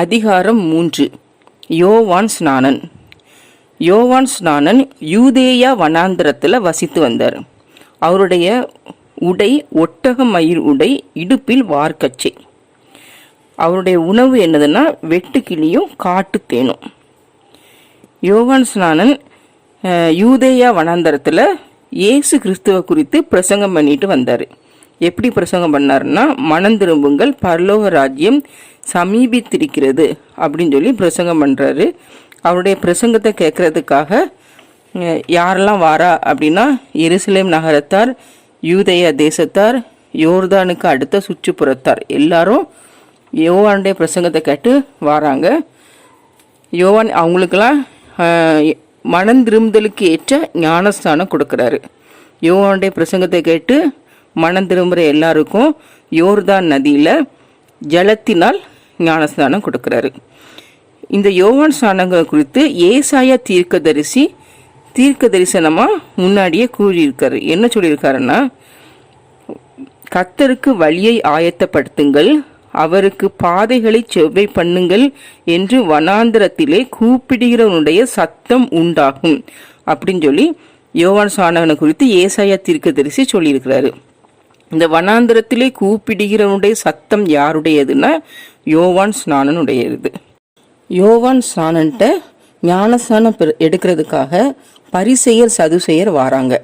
அதிகாரம் மூன்று. யோவான் ஸ்நானன். யோவான் ஸ்நானன் யூதேயா வனாந்திரத்தில் வசித்து வந்தார். அவருடைய உடை ஒட்டக மயிர் உடை இடுப்பில் வார்க்கச்சை. அவருடைய உணவு என்னதுன்னா வெட்டுக்கிளியும் காட்டுத்தேனும் யோவான் ஸ்நானன் யூதேயா வனாந்தரத்தில் இயேசு கிறிஸ்துவ குறித்து பிரசங்கம் பண்ணிட்டு வந்தார். எப்படி பிரசங்கம் பண்ணாருன்னா மனம் திரும்புங்கள் பரலோக ராஜ்யம் சமீபித்திருக்கிறது அப்படின்னு சொல்லி பிரசங்கம் பண்ணுறாரு அவருடைய பிரசங்கத்தை கேட்கறதுக்காக யாரெல்லாம் வாரா அப்படின்னா எருசலேம் நகரத்தார் யூதய தேசத்தார் யோர்தானுக்கு அடுத்த சுற்றுப்புறத்தார். எல்லாரும் யோவானுடைய பிரசங்கத்தை கேட்டு வாராங்க. யோவான் அவங்களுக்கெல்லாம் மனம் திரும்புதலுக்கு ஏற்ற ஞானஸ்தானம் கொடுக்குறாரு. யோவானுடைய பிரசங்கத்தை கேட்டு மனம் திரும்புகிற எல்லாருக்கும் யோர்தான் நதியில் ஜலத்தினால் ஞானஸ்தானம் கொடுக்குறாரு. இந்த யோவான் ஸ்நானங்கள் குறித்து ஏசாயா தீர்க்கதரிசி தீர்க்க தரிசனமாக முன்னாடியே கூறியிருக்காரு. என்ன சொல்லியிருக்காருன்னா கத்தருக்கு வழியை ஆயத்தப்படுத்துங்கள் அவருக்கு பாதைகளை செவ்வை பண்ணுங்கள் என்று வனாந்திரத்திலே கூப்பிடுகிறவனுடைய சத்தம் உண்டாகும். அப்படின்னு சொல்லி யோவான் சாணகனை குறித்து ஏசாயா தீர்க்கதரிசி சொல்லியிருக்கிறாரு. இந்த வனாந்திரத்திலே கூப்பிடுகிறவனுடைய சத்தம் யாருடையதுன்னா யோவான் ஸ்நானனுடையது. யோவான் ஸ்நானன்ட்ட ஞானஸ்தானம் எடுக்கிறதுக்காக பரிசெயர் சதுசெயர் வாராங்க.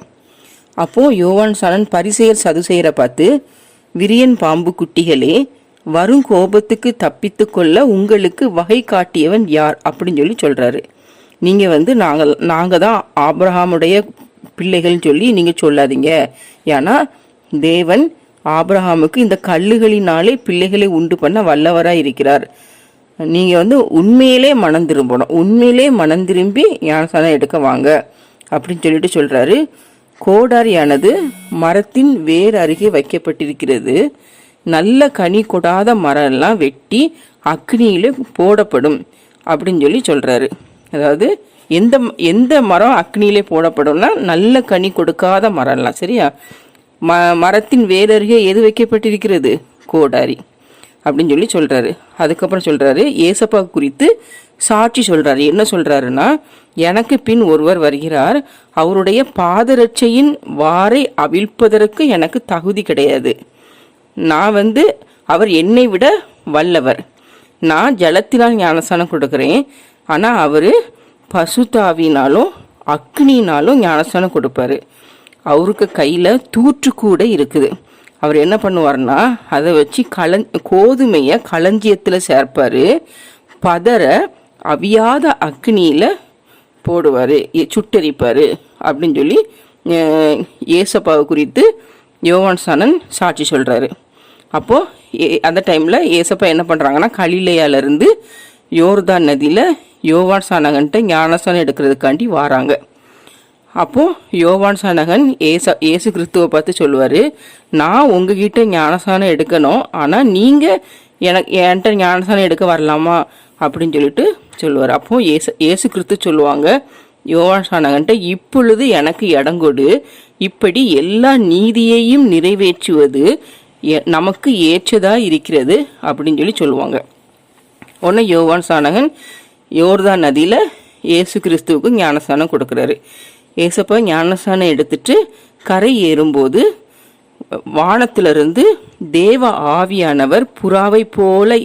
அப்போது யோவான் சாணன் பரிசெயர் சதுசெயரை பார்த்து விரியன் பாம்பு குட்டிகளே வரும் கோபத்துக்கு தப்பித்து கொள்ள உங்களுக்கு வகை காட்டியவன் யார்? அப்படின்னு சொல்லி சொல்கிறாரு நீங்கள் வந்து நாங்கள் நாங்கள் தான் ஆப்ரஹாமுடைய பிள்ளைகள்னு சொல்லி நீங்கள் சொல்லாதீங்க. ஏன்னா தேவன் ஆப்ரஹாமுக்கு இந்த கல்லுகளினாலே பிள்ளைகளை உண்டு பண்ண வல்லவராக இருக்கிறார். நீங்கள் வந்து உண்மையிலே மனம் திரும்பணும். உண்மையிலே மனம் திரும்பி ஞானசானம் எடுக்க வாங்க. அப்படின்னு சொல்லிட்டு சொல்கிறாரு கோடாரியானது மரத்தின் வேர் அருகே வைக்கப்பட்டிருக்கிறது. நல்ல கனி கொடாத மரம் எல்லாம் வெட்டி அக்னியில் போடப்படும் அப்படின்னு சொல்லி சொல்கிறாரு அதாவது எந்த எந்த மரம் அக்னியிலே போடப்படும்னா நல்ல கனி கொடுக்காத மரம்லாம் சரியா? ம மரத்தின் வேர் அருகே எது வைக்கப்பட்டிருக்கிறது? கோடாரி. அப்படின்னு சொல்லி சொல்கிறாரு அதுக்கப்புறம் சொல்கிறாரு ஏசப்பா குறித்து சாட்சி சொல்கிறாரு என்ன சொல்கிறாருன்னா எனக்கு பின் ஒருவர் வருகிறார். அவருடைய பாதரட்சையின் வாரை அவிழ்ப்பதற்கு எனக்கு தகுதி கிடையாது. நான் வந்து அவர் என்னை விட வல்லவர். நான் ஜலத்தினால் ஞானஸ்தானம் கொடுக்குறேன். ஆனால் அவர் பசுதாவினாலும் அக்னினாலும் ஞானஸ்தானம் கொடுப்பாரு. அவருக்கு கையில் தூற்று கூட இருக்குது. அவர் என்ன பண்ணுவார்னா அதை வச்சு கள கோதுமையை களஞ்சியத்தில் சேர்ப்பார். பதற அவியாத அக்னியில் போடுவார். சுட்டெரிப்பார். அப்படின்னு சொல்லி ஏசப்பாவை குறித்து யோவான் சாணன் சாட்சி சொல்கிறாரு அப்போது அந்த டைமில் ஏசப்பா என்ன பண்ணுறாங்கன்னா கலிலேயாலேருந்து யோர்தான் நதியில் யோவான் சாணகன்ட்ட ஞானசானம் எடுக்கிறதுக்காண்டி வாராங்க. அப்போது யோவான் சானகன் ஏசா ஏசு கிறிஸ்துவை பார்த்து சொல்லுவார் நான் உங்ககிட்ட ஞானசானம் எடுக்கணும் ஆனால் நீங்கள் எனக்கு என்கிட்ட ஞானசானம் எடுக்க வரலாமா? அப்படின்னு சொல்லிட்டு சொல்லுவார். அப்போ ஏசு ஏசு கிறிஸ்து சொல்லுவாங்க யோவான் சானகன்ட்ட இப்பொழுது எனக்கு இடங்கொடு இப்படி எல்லா நீதியையும் நிறைவேற்றுவது நமக்கு ஏற்றதாக இருக்கிறது அப்படின்னு சொல்லி சொல்லுவாங்க. உடனே யோவான் சானகன் யோர்தான் நதியில் இயேசு கிறிஸ்துவுக்கு ஞானஸ்தானம் கொடுக்குறாரு. ஏசப்பா ஞானஸ்தானம் எடுத்துட்டு கரை ஏறும்போது வானத்திலிருந்து தேவ ஆவியானவர் புறாவை போல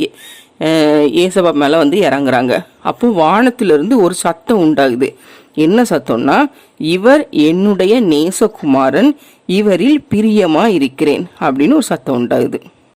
ஏசப்பா மேலே வந்து இறங்குறாங்க. அப்போ வானத்திலிருந்து ஒரு சத்தம் உண்டாகுது. என்ன சத்தம்னா இவர் என்னுடைய நேசகுமாரன் இவரில் பிரியமாக இருக்கிறேன் அப்படின்னு ஒரு சத்தம் உண்டாகுது.